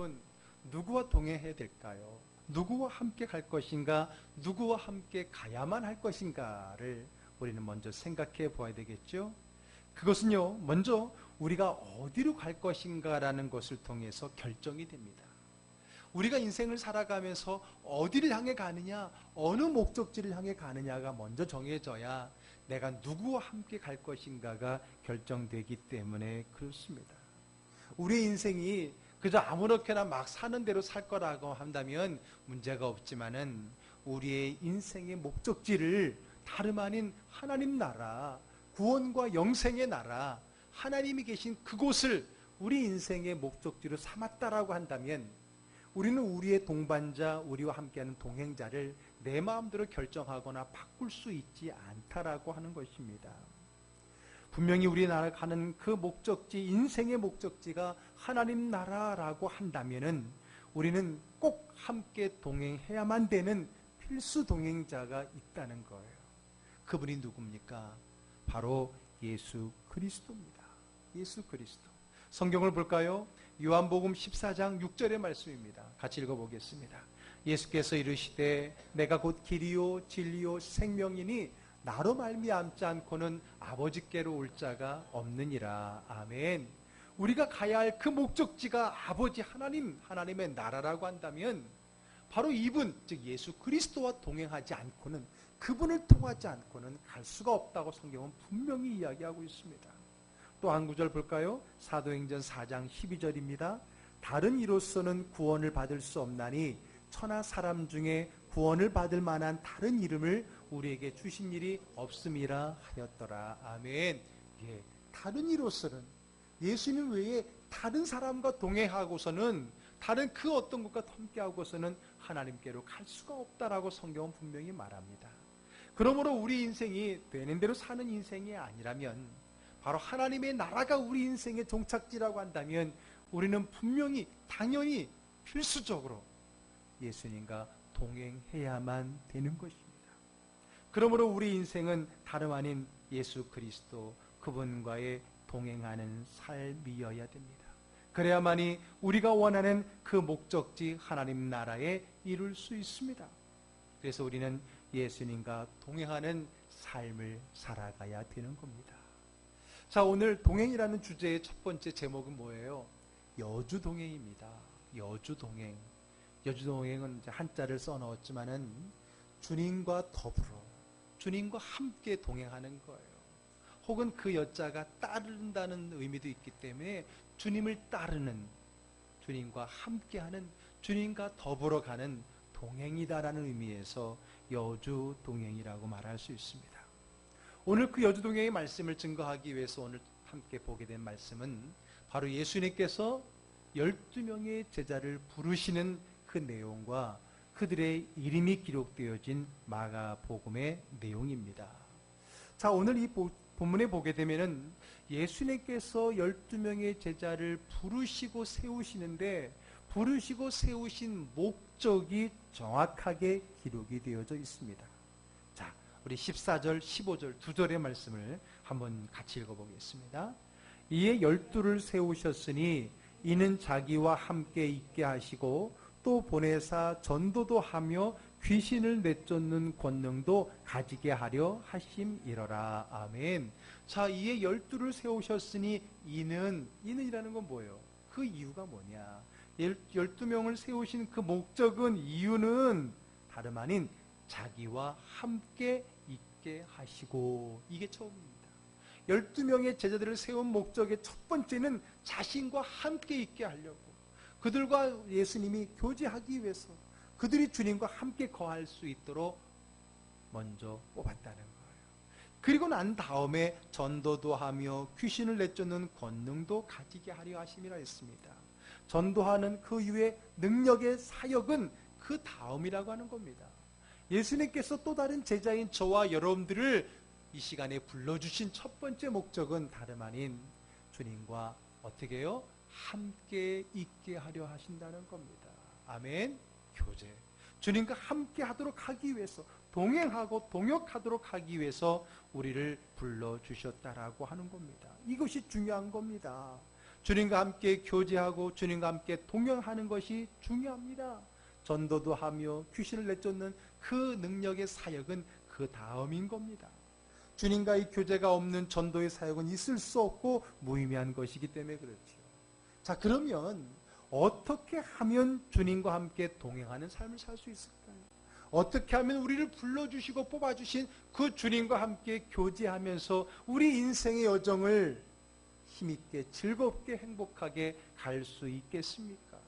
여러분 누구와 동행해야 될까요? 누구와 함께 갈 것인가? 누구와 함께 가야만 할 것인가를 우리는 먼저 생각해 보아야 되겠죠? 그것은요, 먼저 우리가 어디로 갈 것인가라는 것을 통해서 결정이 됩니다. 우리가 인생을 살아가면서 어디를 향해 가느냐, 어느 목적지를 향해 가느냐가 먼저 정해져야 내가 누구와 함께 갈 것인가가 결정되기 때문에 그렇습니다. 우리 인생이 그저 아무렇게나 막 사는 대로 살 거라고 한다면 문제가 없지만은 우리의 인생의 목적지를 다름 아닌 하나님 나라, 구원과 영생의 나라, 하나님이 계신 그곳을 우리 인생의 목적지로 삼았다라고 한다면 우리는 우리의 동반자, 우리와 함께하는 동행자를 내 마음대로 결정하거나 바꿀 수 있지 않다라고 하는 것입니다. 분명히 우리 나라 가는 그 목적지, 인생의 목적지가 하나님 나라라고 한다면은 우리는 꼭 함께 동행해야만 되는 필수 동행자가 있다는 거예요. 그분이 누굽니까? 바로 예수 그리스도입니다. 예수 그리스도. 성경을 볼까요? 요한복음 14장 6절의 말씀입니다. 같이 읽어보겠습니다. 예수께서 이르시되 내가 곧 길이요 진리요 생명이니 나로 말미암지 않고는 아버지께로 올 자가 없느니라. 아멘. 우리가 가야 할 그 목적지가 아버지 하나님, 하나님의 나라라고 한다면 바로 이분, 즉 예수 그리스도와 동행하지 않고는 그분을 통하지 않고는 갈 수가 없다고 성경은 분명히 이야기하고 있습니다. 또 한 구절 볼까요? 사도행전 4장 12절입니다. 다른 이로서는 구원을 받을 수 없나니 천하 사람 중에 구원을 받을 만한 다른 이름을 우리에게 주신 일이 없음이라 하였더라. 아멘. 예, 다른 이로서는 예수님 외에 다른 사람과 동행하고서는 다른 그 어떤 것과 함께하고서는 하나님께로 갈 수가 없다라고 성경은 분명히 말합니다. 그러므로 우리 인생이 되는 대로 사는 인생이 아니라면 바로 하나님의 나라가 우리 인생의 종착지라고 한다면 우리는 분명히 당연히 필수적으로 예수님과 동행해야만 되는 것입니다. 그러므로 우리 인생은 다름 아닌 예수 그리스도 그분과의 동행하는 삶이어야 됩니다. 그래야만이 우리가 원하는 그 목적지 하나님 나라에 이룰 수 있습니다. 그래서 우리는 예수님과 동행하는 삶을 살아가야 되는 겁니다. 자, 오늘 동행이라는 주제의 첫 번째 제목은 뭐예요? 여주 동행입니다. 여주 동행. 여주 동행은 한자를 써 넣었지만은 주님과 더불어 주님과 함께 동행하는 거예요. 혹은 그 여자가 따른다는 의미도 있기 때문에 주님을 따르는 주님과 함께하는 주님과 더불어 가는 동행이다라는 의미에서 여주 동행이라고 말할 수 있습니다. 오늘 그 여주 동행의 말씀을 증거하기 위해서 오늘 함께 보게 된 말씀은 바로 예수님께서 12명의 제자를 부르시는 그 내용과 그들의 이름이 기록되어진 마가복음의 내용입니다. 자, 오늘 이 본문에 보게 되면은 예수님께서 12명의 제자를 부르시고 세우시는데 부르시고 세우신 목적이 정확하게 기록이 되어져 있습니다. 자, 우리 14절, 15절 두 절의 말씀을 한번 같이 읽어보겠습니다. 이에 열두를 세우셨으니 이는 자기와 함께 있게 하시고 또 보내사 전도도 하며 귀신을 내쫓는 권능도 가지게 하려 하심이러라. 아멘. 자, 이에 열두를 세우셨으니 이는 이는이라는 건 뭐예요? 그 이유가 뭐냐? 열두 명을 세우신 그 목적은 이유는 다름 아닌 자기와 함께 있게 하시고 이게 처음입니다. 열두 명의 제자들을 세운 목적의 첫 번째는 자신과 함께 있게 하려고 그들과 예수님이 교제하기 위해서 그들이 주님과 함께 거할 수 있도록 먼저 뽑았다는 거예요. 그리고 난 다음에 전도도 하며 귀신을 내쫓는 권능도 가지게 하려 하심이라 했습니다. 전도하는 그 이후의 능력의 사역은 그 다음이라고 하는 겁니다. 예수님께서 또 다른 제자인 저와 여러분들을 이 시간에 불러주신 첫 번째 목적은 다름 아닌 주님과 어떻게 해요? 함께 있게 하려 하신다는 겁니다. 아멘. 교제. 주님과 함께 하도록 하기 위해서 동행하고 동역하도록 하기 위해서 우리를 불러 주셨다라고 하는 겁니다. 이것이 중요한 겁니다. 주님과 함께 교제하고 주님과 함께 동행하는 것이 중요합니다. 전도도 하며 귀신을 내쫓는 그 능력의 사역은 그 다음인 겁니다. 주님과의 교제가 없는 전도의 사역은 있을 수 없고 무의미한 것이기 때문에 그렇죠. 자, 그러면 어떻게 하면 주님과 함께 동행하는 삶을 살 수 있을까요? 어떻게 하면 우리를 불러주시고 뽑아주신 그 주님과 함께 교제하면서 우리 인생의 여정을 힘있게 즐겁게 행복하게 갈 수 있겠습니까?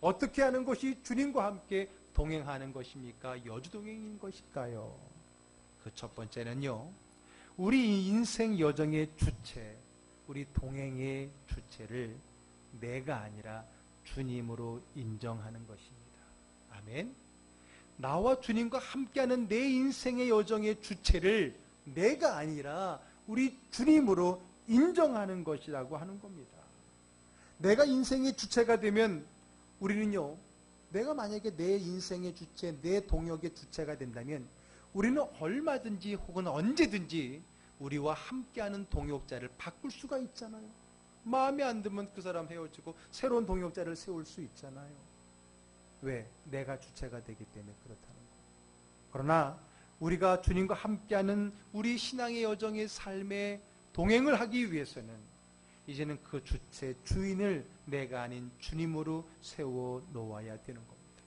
어떻게 하는 것이 주님과 함께 동행하는 것입니까? 여주동행인 것일까요? 그 첫 번째는요. 우리 인생 여정의 주체, 우리 동행의 주체를 내가 아니라 주님으로 인정하는 것입니다. 아멘. 나와 주님과 함께하는 내 인생의 여정의 주체를 내가 아니라 우리 주님으로 인정하는 것이라고 하는 겁니다. 내가 인생의 주체가 되면 우리는요, 내가 만약에 내 인생의 주체, 내 동역의 주체가 된다면 우리는 얼마든지 혹은 언제든지 우리와 함께하는 동역자를 바꿀 수가 있잖아요. 마음에 안 들면 그 사람 헤어지고 새로운 동역자를 세울 수 있잖아요. 왜? 내가 주체가 되기 때문에 그렇다는 거예요. 그러나 우리가 주님과 함께하는 우리 신앙의 여정의 삶에 동행을 하기 위해서는 이제는 그 주체 주인을 내가 아닌 주님으로 세워 놓아야 되는 겁니다.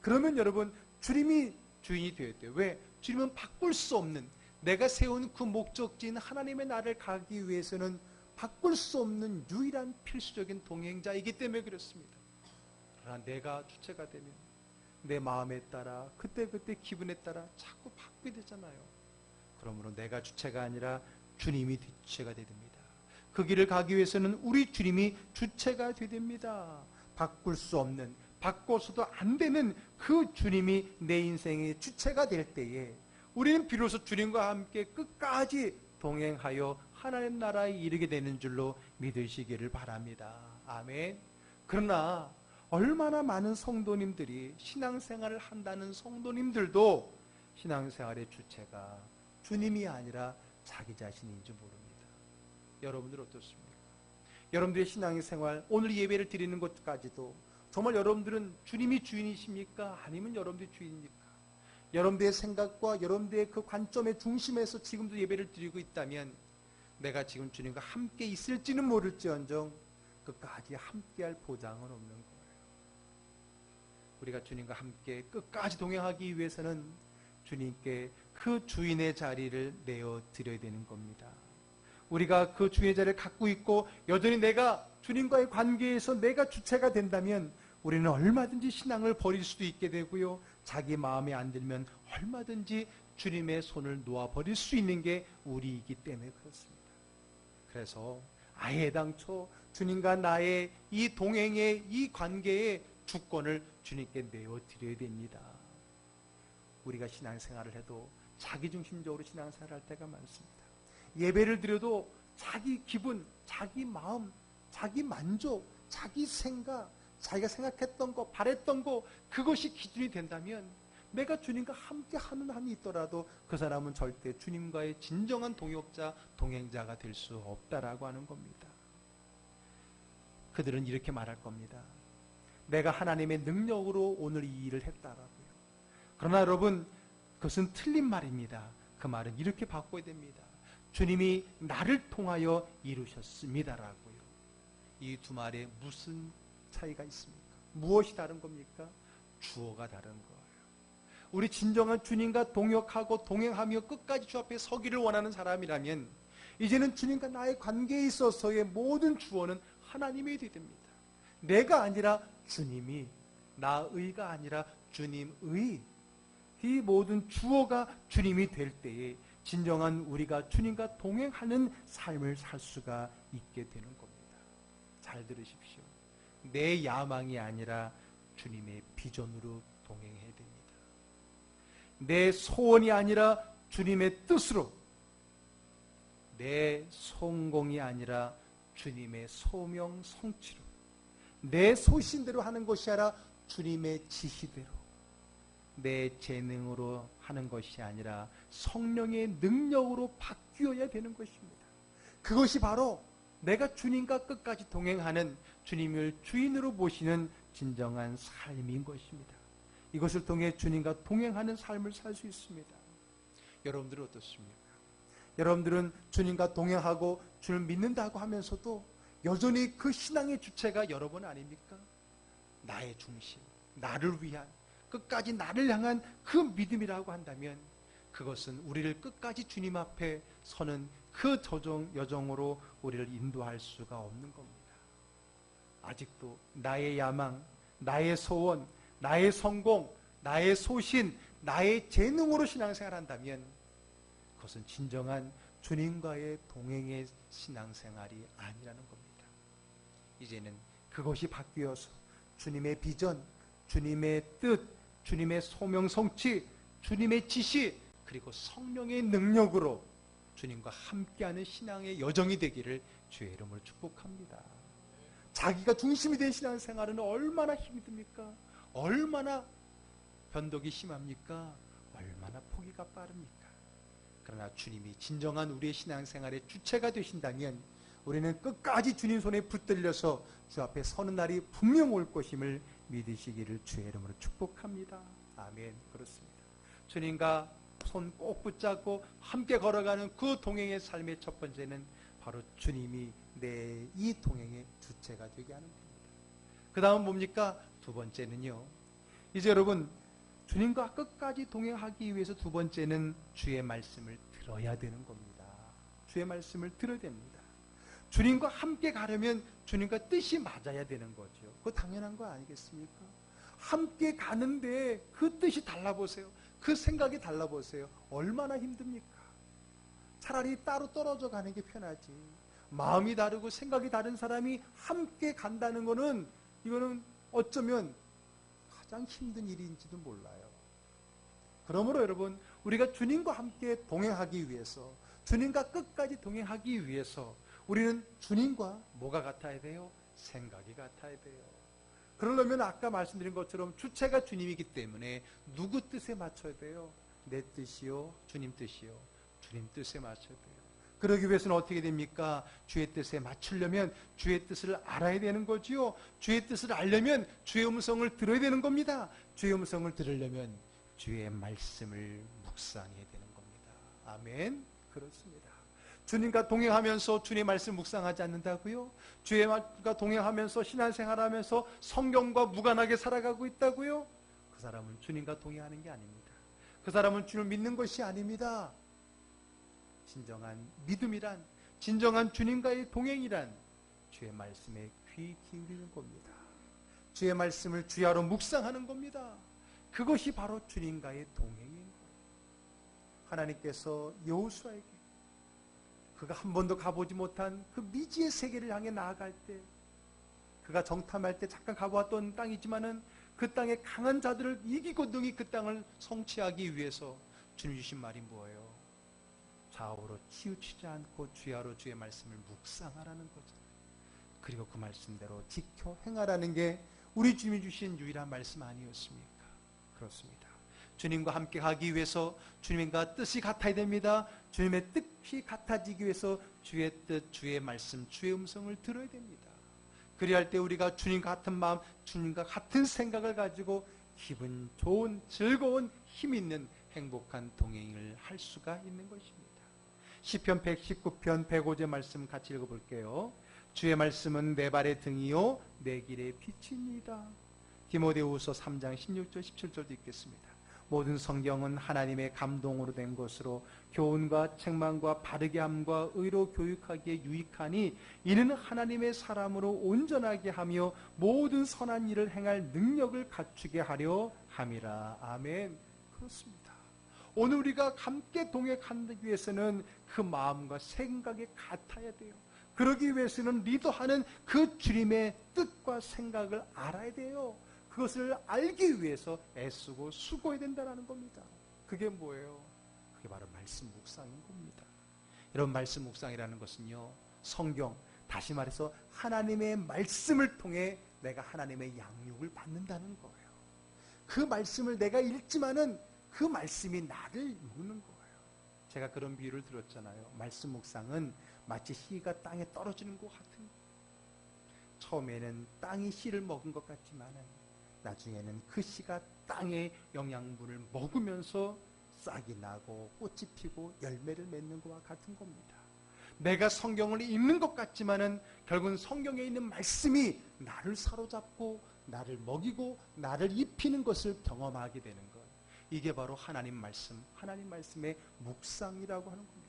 그러면 여러분 주님이 주인이 되어야 돼요. 왜? 주님은 바꿀 수 없는 내가 세운 그 목적지인 하나님의 나를 가기 위해서는 바꿀 수 없는 유일한 필수적인 동행자이기 때문에 그렇습니다. 그러나 내가 주체가 되면 내 마음에 따라 그때그때 기분에 따라 자꾸 바뀌게 되잖아요. 그러므로 내가 주체가 아니라 주님이 주체가 되야 됩니다. 그 길을 가기 위해서는 우리 주님이 주체가 되야 됩니다. 바꿀 수 없는 바꿔서도 안 되는 그 주님이 내 인생의 주체가 될 때에 우리는 비로소 주님과 함께 끝까지 동행하여 하나님 나라에 이르게 되는 줄로 믿으시기를 바랍니다. 아멘. 그러나 얼마나 많은 성도님들이 신앙생활을 한다는 성도님들도 신앙생활의 주체가 주님이 아니라 자기 자신인 줄 모릅니다. 여러분들 어떻습니까? 여러분들의 신앙의 생활, 오늘 예배를 드리는 것까지도 정말 여러분들은 주님이 주인이십니까? 아니면 여러분들이 주인입니까? 여러분들의 생각과 여러분들의 그 관점의 중심에서 지금도 예배를 드리고 있다면 내가 지금 주님과 함께 있을지는 모를지언정 끝까지 함께할 보장은 없는 거예요. 우리가 주님과 함께 끝까지 동행하기 위해서는 주님께 그 주인의 자리를 내어 드려야 되는 겁니다. 우리가 그 주인의 자리를 갖고 있고 여전히 내가 주님과의 관계에서 내가 주체가 된다면 우리는 얼마든지 신앙을 버릴 수도 있게 되고요. 자기 마음에 안 들면 얼마든지 주님의 손을 놓아 버릴 수 있는 게 우리이기 때문에 그렇습니다. 그래서 아예 당초 주님과 나의 이 동행의 이 관계의 주권을 주님께 내어 드려야 됩니다. 우리가 신앙생활을 해도 자기중심적으로 신앙생활을 할 때가 많습니다. 예배를 드려도 자기 기분, 자기 마음, 자기 만족, 자기 생각, 자기가 생각했던 거, 바랬던 거, 그것이 기준이 된다면 내가 주님과 함께 하는 한이 있더라도 그 사람은 절대 주님과의 진정한 동역자, 동행자가 될 수 없다라고 하는 겁니다. 그들은 이렇게 말할 겁니다. 내가 하나님의 능력으로 오늘 이 일을 했다라고요. 그러나 여러분, 그것은 틀린 말입니다. 그 말은 이렇게 바꿔야 됩니다. 주님이 나를 통하여 이루셨습니다라고요. 이 두 말에 무슨 차이가 있습니까? 무엇이 다른 겁니까? 주어가 다른 거예요. 우리 진정한 주님과 동역하고 동행하며 끝까지 주 앞에 서기를 원하는 사람이라면 이제는 주님과 나의 관계에 있어서의 모든 주어는 하나님이 되야 됩니다. 내가 아니라 주님이 나의가 아니라 주님의 이 모든 주어가 주님이 될 때에 진정한 우리가 주님과 동행하는 삶을 살 수가 있게 되는 겁니다. 잘 들으십시오. 내 야망이 아니라 주님의 비전으로 동행해야 됩니다. 내 소원이 아니라 주님의 뜻으로 내 성공이 아니라 주님의 소명 성취로 내 소신대로 하는 것이 아니라 주님의 지시대로 내 재능으로 하는 것이 아니라 성령의 능력으로 바뀌어야 되는 것입니다. 그것이 바로 내가 주님과 끝까지 동행하는 주님을 주인으로 보시는 진정한 삶인 것입니다. 이것을 통해 주님과 동행하는 삶을 살 수 있습니다. 여러분들은 어떻습니까? 여러분들은 주님과 동행하고 주를 믿는다고 하면서도 여전히 그 신앙의 주체가 여러분 아닙니까? 나의 중심, 나를 위한, 끝까지 나를 향한 그 믿음이라고 한다면 그것은 우리를 끝까지 주님 앞에 서는 그 저정, 여정으로 우리를 인도할 수가 없는 겁니다. 아직도 나의 야망, 나의 소원, 나의 성공, 나의 소신, 나의 재능으로 신앙생활 한다면 그것은 진정한 주님과의 동행의 신앙생활이 아니라는 겁니다. 이제는 그것이 바뀌어서 주님의 비전, 주님의 뜻, 주님의 소명 성취, 주님의 지시, 그리고 성령의 능력으로 주님과 함께하는 신앙의 여정이 되기를 주의 이름으로 축복합니다. 자기가 중심이 된 신앙생활은 얼마나 힘이 듭니까? 얼마나 변덕이 심합니까? 얼마나 포기가 빠릅니까? 그러나 주님이 진정한 우리의 신앙생활의 주체가 되신다면 우리는 끝까지 주님 손에 붙들려서 주 앞에 서는 날이 분명 올 것임을 믿으시기를 주의 이름으로 축복합니다. 아멘. 그렇습니다. 주님과 손 꼭 붙잡고 함께 걸어가는 그 동행의 삶의 첫 번째는 바로 주님이 내 이 동행의 주체가 되게 하는 겁니다. 그 다음 뭡니까? 두 번째는요. 이제 여러분 주님과 끝까지 동행하기 위해서 두 번째는 주의 말씀을 들어야 되는 겁니다. 주의 말씀을 들어야 됩니다. 주님과 함께 가려면 주님과 뜻이 맞아야 되는 거죠. 그거 당연한 거 아니겠습니까? 함께 가는데 그 뜻이 달라보세요. 그 생각이 달라보세요. 얼마나 힘듭니까? 차라리 따로 떨어져 가는 게 편하지. 마음이 다르고 생각이 다른 사람이 함께 간다는 거는 이거는 어쩌면 가장 힘든 일인지도 몰라요. 그러므로 여러분, 우리가 주님과 함께 동행하기 위해서, 주님과 끝까지 동행하기 위해서, 우리는 주님과 뭐가 같아야 돼요? 생각이 같아야 돼요. 그러려면 아까 말씀드린 것처럼 주체가 주님이기 때문에 누구 뜻에 맞춰야 돼요? 내 뜻이요, 주님 뜻이요. 주님 뜻에 맞춰야 돼요. 그러기 위해서는 어떻게 됩니까? 주의 뜻에 맞추려면 주의 뜻을 알아야 되는 거지요. 주의 뜻을 알려면 주의 음성을 들어야 되는 겁니다. 주의 음성을 들으려면 주의 말씀을 묵상해야 되는 겁니다. 아멘. 그렇습니다. 주님과 동행하면서 주님의 말씀 묵상하지 않는다고요? 주님과 동행하면서 신앙생활하면서 성경과 무관하게 살아가고 있다고요? 그 사람은 주님과 동행하는 게 아닙니다. 그 사람은 주를 믿는 것이 아닙니다. 진정한 믿음이란 진정한 주님과의 동행이란 주의 말씀에 귀 기울이는 겁니다. 주의 말씀을 주야로 묵상하는 겁니다. 그것이 바로 주님과의 동행인 거예요. 하나님께서 여호수아에게 그가 한 번도 가보지 못한 그 미지의 세계를 향해 나아갈 때 그가 정탐할 때 잠깐 가보았던 땅이지만은 그 땅의 강한 자들을 이기고 능히 그 땅을 성취하기 위해서 주님 주신 말이 뭐예요? 좌우로 치우치지 않고 주야로 주의 말씀을 묵상하라는 거잖아요. 그리고 그 말씀대로 지켜 행하라는 게 우리 주님이 주신 유일한 말씀 아니었습니까? 그렇습니다. 주님과 함께 가기 위해서 주님과 뜻이 같아야 됩니다. 주님의 뜻이 같아지기 위해서 주의 뜻, 주의 말씀, 주의 음성을 들어야 됩니다. 그리할 때 우리가 주님과 같은 마음, 주님과 같은 생각을 가지고 기분 좋은, 즐거운, 힘 있는 행복한 동행을 할 수가 있는 것입니다. 시편 119편 105제 말씀 같이 읽어볼게요. 주의 말씀은 내 발의 등이요 내 길의 빛입니다. 디모데후서 3장 16절 17절도 읽겠습니다. 모든 성경은 하나님의 감동으로 된 것으로 교훈과 책망과 바르게 함과 의로 교육하기에 유익하니 이는 하나님의 사람으로 온전하게 하며 모든 선한 일을 행할 능력을 갖추게 하려 함이라. 아멘. 그렇습니다. 오늘 우리가 함께 동행하기 위해서는 그 마음과 생각이 같아야 돼요. 그러기 위해서는 리더하는 그 주님의 뜻과 생각을 알아야 돼요. 그것을 알기 위해서 애쓰고 수고해야 된다는 겁니다. 그게 뭐예요? 그게 바로 말씀 묵상인 겁니다. 여러분 말씀 묵상이라는 것은요. 성경 다시 말해서 하나님의 말씀을 통해 내가 하나님의 양육을 받는다는 거예요. 그 말씀을 내가 읽지만은 그 말씀이 나를 읽는 거예요. 제가 그런 비유를 들었잖아요. 말씀 묵상은 마치 씨가 땅에 떨어지는 것 같은 거. 처음에는 땅이 씨를 먹은 것 같지만 나중에는 그 씨가 땅의 영양분을 먹으면서 싹이 나고 꽃이 피고 열매를 맺는 것과 같은 겁니다. 내가 성경을 읽는 것 같지만은 결국은 성경에 있는 말씀이 나를 사로잡고 나를 먹이고 나를 입히는 것을 경험하게 되는 것. 이게 바로 하나님 말씀, 하나님 말씀의 묵상이라고 하는 겁니다.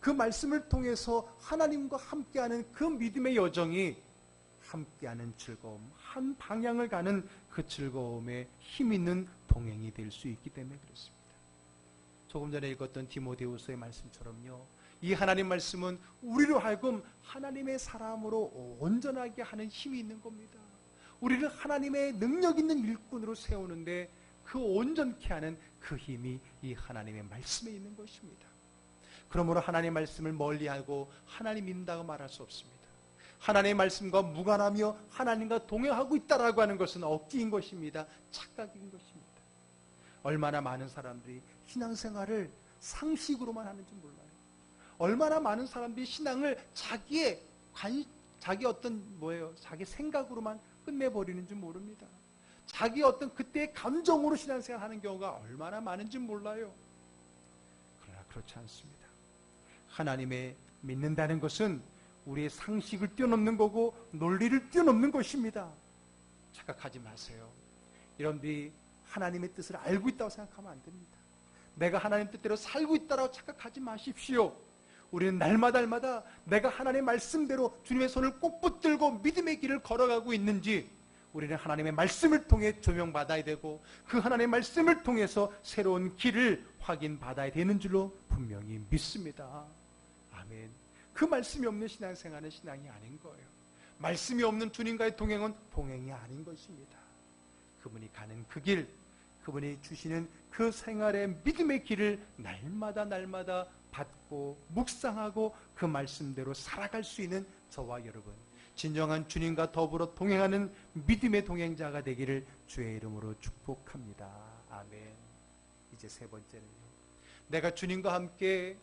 그 말씀을 통해서 하나님과 함께하는 그 믿음의 여정이 함께하는 즐거움, 한 방향을 가는 그 즐거움에 힘 있는 동행이 될 수 있기 때문에 그렇습니다. 조금 전에 읽었던 디모데후서의 말씀처럼요. 이 하나님 말씀은 우리로 하여금 하나님의 사람으로 온전하게 하는 힘이 있는 겁니다. 우리를 하나님의 능력 있는 일꾼으로 세우는데 그 온전케 하는 그 힘이 이 하나님의 말씀에 있는 것입니다. 그러므로 하나님의 말씀을 멀리하고 하나님 믿는다고 말할 수 없습니다. 하나님의 말씀과 무관하며 하나님과 동행하고 있다라고 하는 것은 억지인 것입니다. 착각인 것입니다. 얼마나 많은 사람들이 신앙생활을 상식으로만 하는지 몰라요. 얼마나 많은 사람들이 신앙을 자기의 관, 자기 어떤 뭐예요? 자기 생각으로만 끝내버리는지 모릅니다. 자기 어떤 그때의 감정으로 신앙생활 하는 경우가 얼마나 많은지 몰라요. 그러나 그렇지 않습니다. 하나님의 믿는다는 것은 우리의 상식을 뛰어넘는 거고 논리를 뛰어넘는 것입니다. 착각하지 마세요. 여러분들이 하나님의 뜻을 알고 있다고 생각하면 안 됩니다. 내가 하나님 뜻대로 살고 있다고 착각하지 마십시오. 우리는 날마다 날마다 내가 하나님의 말씀대로 주님의 손을 꼭 붙들고 믿음의 길을 걸어가고 있는지 우리는 하나님의 말씀을 통해 조명받아야 되고 그 하나님의 말씀을 통해서 새로운 길을 확인받아야 되는 줄로 분명히 믿습니다. 아멘. 그 말씀이 없는 신앙생활은 신앙이 아닌 거예요. 말씀이 없는 주님과의 동행은 동행이 아닌 것입니다. 그분이 가는 그 길, 그분이 주시는 그 생활의 믿음의 길을 날마다 날마다 받고 묵상하고 그 말씀대로 살아갈 수 있는 저와 여러분 진정한 주님과 더불어 동행하는 믿음의 동행자가 되기를 주의 이름으로 축복합니다. 아멘. 이제 세 번째는요. 내가 주님과 함께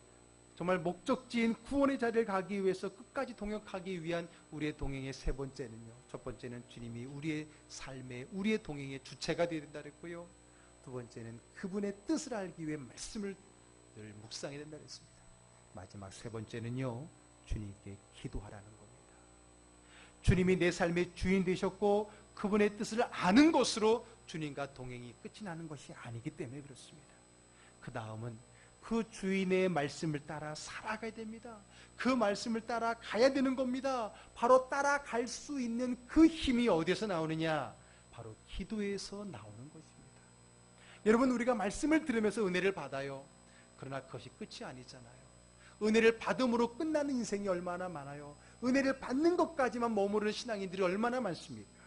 정말 목적지인 구원의 자리를 가기 위해서 끝까지 동역하기 위한 우리의 동행의 세 번째는요. 첫 번째는 주님이 우리의 삶에 우리의 동행의 주체가 되어야 된다 그랬고요. 두 번째는 그분의 뜻을 알기 위해 말씀을 늘 묵상해야 된다 그랬습니다. 마지막 세 번째는요. 주님께 기도하라는. 주님이 내 삶의 주인 되셨고 그분의 뜻을 아는 것으로 주님과 동행이 끝이 나는 것이 아니기 때문에 그렇습니다. 그 다음은 그 주인의 말씀을 따라 살아가야 됩니다. 그 말씀을 따라 가야 되는 겁니다. 바로 따라갈 수 있는 그 힘이 어디서 나오느냐? 바로 기도에서 나오는 것입니다. 여러분, 우리가 말씀을 들으면서 은혜를 받아요. 그러나 그것이 끝이 아니잖아요. 은혜를 받음으로 끝나는 인생이 얼마나 많아요. 은혜를 받는 것까지만 머무르는 신앙인들이 얼마나 많습니까?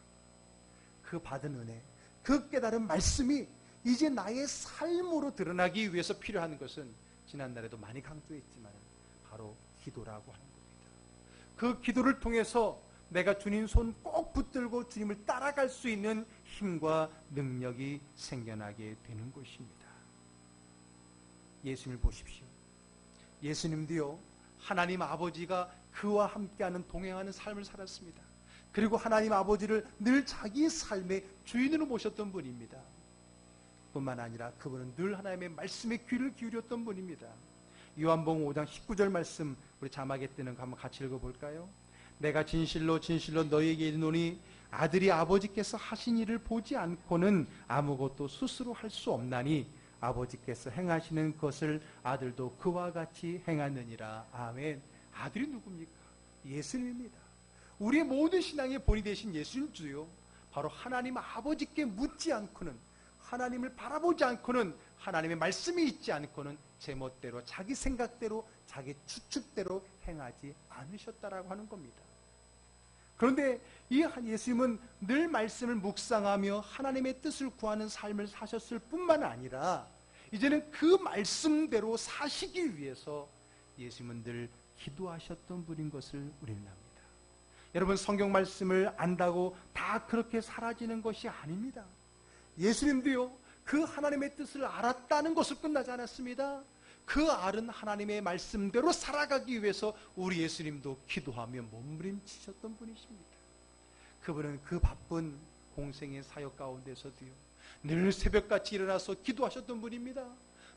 그 받은 은혜, 그 깨달은 말씀이 이제 나의 삶으로 드러나기 위해서 필요한 것은 지난날에도 많이 강조했지만 바로 기도라고 하는 겁니다. 그 기도를 통해서 내가 주님 손 꼭 붙들고 주님을 따라갈 수 있는 힘과 능력이 생겨나게 되는 것입니다. 예수님을 보십시오. 예수님도요, 하나님 아버지가 그와 함께하는 동행하는 삶을 살았습니다. 그리고 하나님 아버지를 늘 자기의 삶의 주인으로 모셨던 분입니다. 뿐만 아니라 그분은 늘 하나님의 말씀에 귀를 기울였던 분입니다. 요한복음 5장 19절 말씀 우리 자막에 뜨는 거 한번 같이 읽어볼까요? 내가 진실로 진실로 너희에게 이르노니 아들이 아버지께서 하신 일을 보지 않고는 아무것도 스스로 할 수 없나니 아버지께서 행하시는 것을 아들도 그와 같이 행하느니라. 아멘. 아들이 누굽니까? 예수님입니다. 우리의 모든 신앙의 본이 되신 예수님 주요. 바로 하나님 아버지께 묻지 않고는 하나님을 바라보지 않고는 하나님의 말씀이 있지 않고는 제멋대로 자기 생각대로 자기 추측대로 행하지 않으셨다라고 하는 겁니다. 그런데 이 예수님은 늘 말씀을 묵상하며 하나님의 뜻을 구하는 삶을 사셨을 뿐만 아니라 이제는 그 말씀대로 사시기 위해서 예수님은 늘 기도하셨던 분인 것을 우리는 압니다. 여러분 성경 말씀을 안다고 다 그렇게 사라지는 것이 아닙니다. 예수님도요, 그 하나님의 뜻을 알았다는 것을 끝나지 않았습니다. 그 아른 하나님의 말씀대로 살아가기 위해서 우리 예수님도 기도하며 몸부림치셨던 분이십니다. 그분은 그 바쁜 공생의 사역 가운데서도요. 늘 새벽같이 일어나서 기도하셨던 분입니다.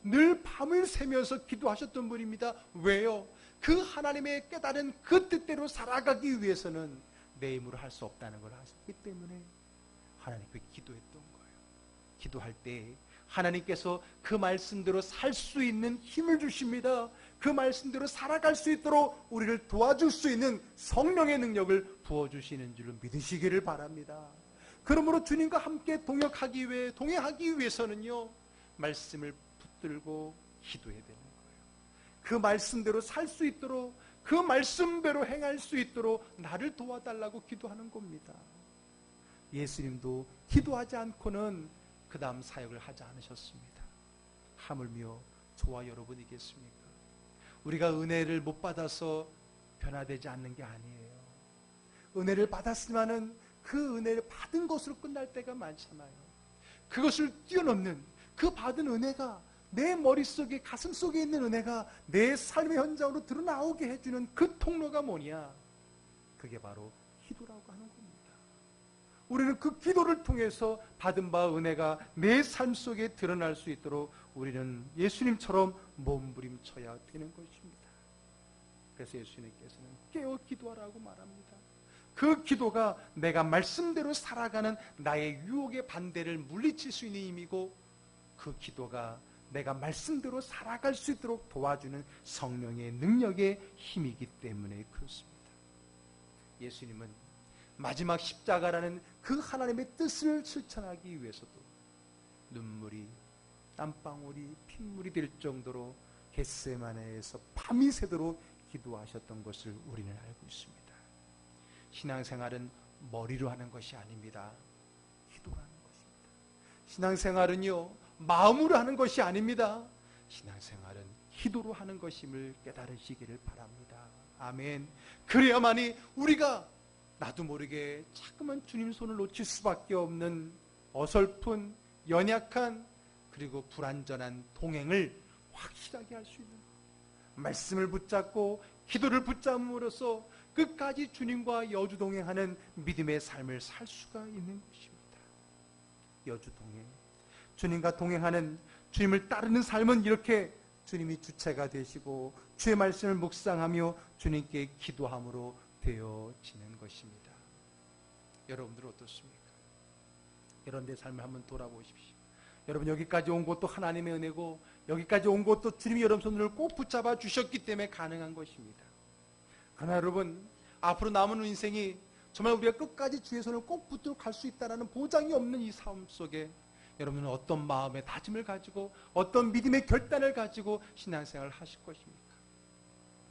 늘 밤을 새면서 기도하셨던 분입니다. 왜요? 그 하나님의 깨달은 그 뜻대로 살아가기 위해서는 내 힘으로 할 수 없다는 걸 아셨기 때문에 하나님께 기도했던 거예요. 기도할 때 하나님께서 그 말씀대로 살 수 있는 힘을 주십니다. 그 말씀대로 살아갈 수 있도록 우리를 도와줄 수 있는 성령의 능력을 부어주시는 줄로 믿으시기를 바랍니다. 그러므로 주님과 함께 동역하기 위해, 동행하기 위해서는요, 말씀을 붙들고 기도해야 되는 거예요. 그 말씀대로 살 수 있도록, 그 말씀대로 행할 수 있도록 나를 도와달라고 기도하는 겁니다. 예수님도 기도하지 않고는 그 다음 사역을 하지 않으셨습니다. 하물며 저와 여러분이겠습니까? 우리가 은혜를 못 받아서 변화되지 않는 게 아니에요. 은혜를 받았으면은 그 은혜를 받은 것으로 끝날 때가 많잖아요. 그것을 뛰어넘는 그 받은 은혜가 내 머릿속에 가슴 속에 있는 은혜가 내 삶의 현장으로 드러나오게 해주는 그 통로가 뭐냐? 그게 바로 기도라고 하는 겁니다. 우리는 그 기도를 통해서 받은 바 은혜가 내 삶 속에 드러날 수 있도록 우리는 예수님처럼 몸부림쳐야 되는 것입니다. 그래서 예수님께서는 깨어 기도하라고 말합니다. 그 기도가 내가 말씀대로 살아가는 나의 유혹의 반대를 물리칠 수 있는 힘이고 그 기도가 내가 말씀대로 살아갈 수 있도록 도와주는 성령의 능력의 힘이기 때문에 그렇습니다. 예수님은 마지막 십자가라는 그 하나님의 뜻을 실천하기 위해서도 눈물이 땀방울이 핏물이 될 정도로 겟세마네에서 밤이 새도록 기도하셨던 것을 우리는 알고 있습니다. 신앙생활은 머리로 하는 것이 아닙니다. 기도로 하는 것입니다. 신앙생활은요, 마음으로 하는 것이 아닙니다. 신앙생활은 기도로 하는 것임을 깨달으시기를 바랍니다. 아멘. 그래야만이 우리가 나도 모르게 자꾸만 주님 손을 놓칠 수밖에 없는 어설픈, 연약한, 그리고 불완전한 동행을 확실하게 할 수 있는 것. 말씀을 붙잡고 기도를 붙잡음으로써 끝까지 주님과 여주동행하는 믿음의 삶을 살 수가 있는 것입니다. 여주동행. 주님과 동행하는 주님을 따르는 삶은 이렇게 주님이 주체가 되시고 주의 말씀을 묵상하며 주님께 기도함으로 되어지는 것입니다. 여러분들 어떻습니까? 여러분의 삶을 한번 돌아보십시오. 여러분 여기까지 온 것도 하나님의 은혜고 여기까지 온 것도 주님이 여러분 손을 꼭 붙잡아 주셨기 때문에 가능한 것입니다. 그러나 여러분 앞으로 남은 인생이 정말 우리가 끝까지 주의 손을 꼭 붙들고 갈 수 있다는 보장이 없는 이 삶 속에 여러분은 어떤 마음의 다짐을 가지고 어떤 믿음의 결단을 가지고 신앙생활을 하실 것입니까?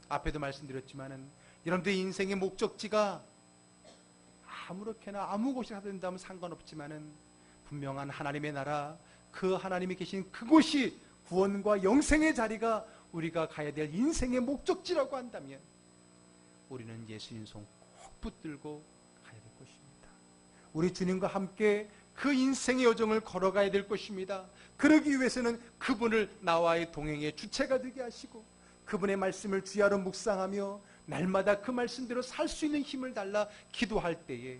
앞에도 말씀드렸지만은 여러분들의 인생의 목적지가 아무렇게나 아무 곳이나 된다면 상관없지만은 분명한 하나님의 나라 그 하나님이 계신 그곳이 구원과 영생의 자리가 우리가 가야 될 인생의 목적지라고 한다면 우리는 예수님 손 꼭 붙들고 가야 될 것입니다. 우리 주님과 함께 그 인생의 여정을 걸어가야 될 것입니다. 그러기 위해서는 그분을 나와의 동행의 주체가 되게 하시고 그분의 말씀을 주야로 묵상하며 날마다 그 말씀대로 살 수 있는 힘을 달라 기도할 때에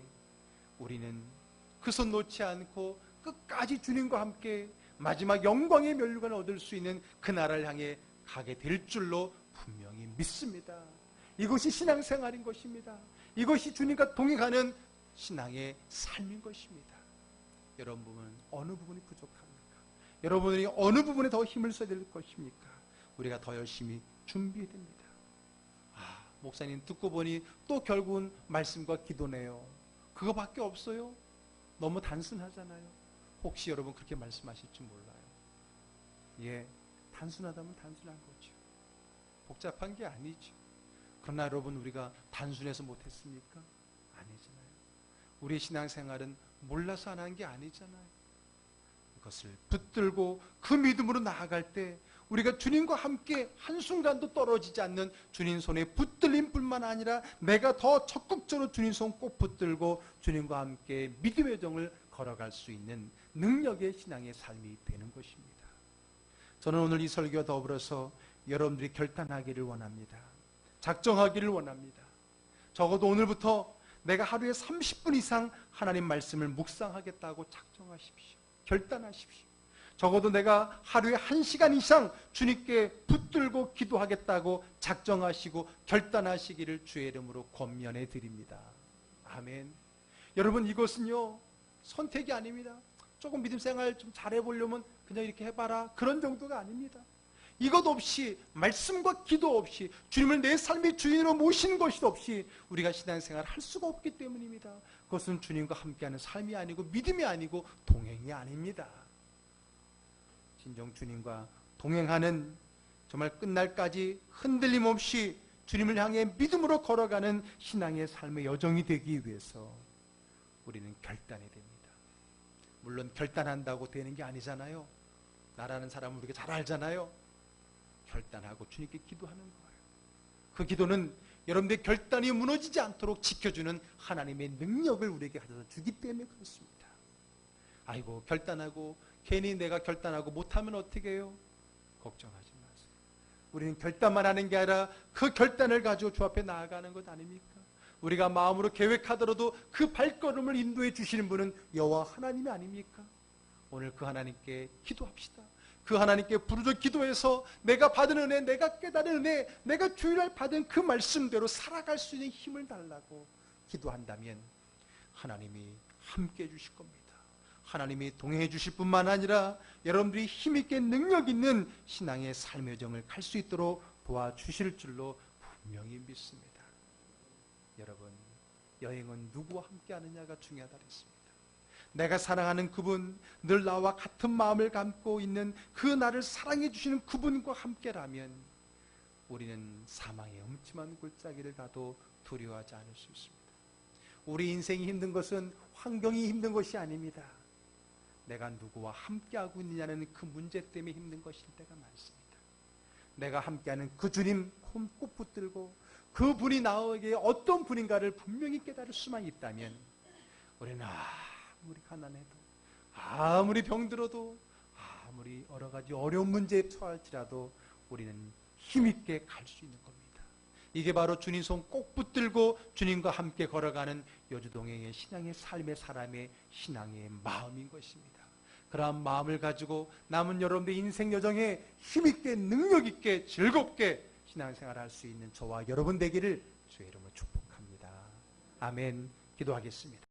우리는 그 손 놓지 않고 끝까지 주님과 함께 마지막 영광의 멸류관을 얻을 수 있는 그 나라를 향해 가게 될 줄로 분명히 믿습니다. 이것이 신앙생활인 것입니다. 이것이 주님과 동행하는 신앙의 삶인 것입니다. 여러분은 어느 부분이 부족합니까? 여러분이 어느 부분에 더 힘을 써야 될 것입니까? 우리가 더 열심히 준비해야 됩니다. 아, 목사님 듣고 보니 또 결국은 말씀과 기도네요. 그거밖에 없어요? 너무 단순하잖아요. 혹시 여러분 그렇게 말씀하실 줄 몰라요. 예, 단순하다면 단순한 거죠. 복잡한 게 아니죠. 그러나 여러분 우리가 단순해서 못했습니까? 아니잖아요. 우리 신앙생활은 몰라서 안 한 게 아니잖아요. 그것을 붙들고 그 믿음으로 나아갈 때 우리가 주님과 함께 한순간도 떨어지지 않는 주님 손에 붙들림 뿐만 아니라 내가 더 적극적으로 주님 손 꼭 붙들고 주님과 함께 믿음의 정을 걸어갈 수 있는 능력의 신앙의 삶이 되는 것입니다. 저는 오늘 이 설교와 더불어서 여러분들이 결단하기를 원합니다. 작정하기를 원합니다. 적어도 오늘부터 내가 하루에 30분 이상 하나님 말씀을 묵상하겠다고 작정하십시오. 결단하십시오. 적어도 내가 하루에 1시간 이상 주님께 붙들고 기도하겠다고 작정하시고 결단하시기를 주의 이름으로 권면해 드립니다. 아멘. 여러분 이것은요 선택이 아닙니다. 조금 믿음 생활 좀 잘해 보려면 그냥 이렇게 해 봐라 그런 정도가 아닙니다. 이것 없이 말씀과 기도 없이 주님을 내 삶의 주인으로 모시는 것이 없이 우리가 신앙생활을 할 수가 없기 때문입니다. 그것은 주님과 함께하는 삶이 아니고 믿음이 아니고 동행이 아닙니다. 진정 주님과 동행하는 정말 끝날까지 흔들림 없이 주님을 향해 믿음으로 걸어가는 신앙의 삶의 여정이 되기 위해서 우리는 결단해야 됩니다. 물론 결단한다고 되는 게 아니잖아요. 나라는 사람은 우리가 잘 알잖아요. 결단하고 주님께 기도하는 거예요. 그 기도는 여러분들의 결단이 무너지지 않도록 지켜주는 하나님의 능력을 우리에게 가져다 주기 때문에 그렇습니다. 아이고 결단하고 괜히 내가 결단하고 못하면 어떻게 해요? 걱정하지 마세요. 우리는 결단만 하는 게 아니라 그 결단을 가지고 주 앞에 나아가는 것 아닙니까? 우리가 마음으로 계획하더라도 그 발걸음을 인도해 주시는 분은 여호와 하나님이 아닙니까? 오늘 그 하나님께 기도합시다. 그 하나님께 부르짖어 기도해서 내가 받은 은혜, 내가 깨달은 은혜, 내가 주일날 받은 그 말씀대로 살아갈 수 있는 힘을 달라고 기도한다면 하나님이 함께 해 주실 겁니다. 하나님이 동행해 주실 뿐만 아니라 여러분들이 힘있게 능력 있는 신앙의 삶의 여정을 갈 수 있도록 도와주실 줄로 분명히 믿습니다. 여러분, 여행은 누구와 함께 하느냐가 중요하다 그랬습니다. 내가 사랑하는 그분, 늘 나와 같은 마음을 감고 있는 그 나를 사랑해 주시는 그분과 함께라면 우리는 사망의 엄침한 골짜기를 가도 두려워하지 않을 수 있습니다. 우리 인생이 힘든 것은 환경이 힘든 것이 아닙니다. 내가 누구와 함께하고 있느냐는 그 문제 때문에 힘든 것일 때가 많습니다. 내가 함께하는 그 주님 꼭 붙들고 그 분이 나에게 어떤 분인가를 분명히 깨달을 수만 있다면 우리는 아무리 가난해도 아무리 병들어도 아무리 여러 가지 어려운 문제에 처할지라도 우리는 힘있게 갈 수 있는 겁니다. 이게 바로 주님 손 꼭 붙들고 주님과 함께 걸어가는 여주동행의 신앙의 삶의 사람의 신앙의 마음인 것입니다. 그러한 마음을 가지고 남은 여러분들 인생 여정에 힘있게 능력있게 즐겁게 신앙생활 할수 있는 저와 여러분 되기를 주의 이름으로 축복합니다. 아멘 기도하겠습니다.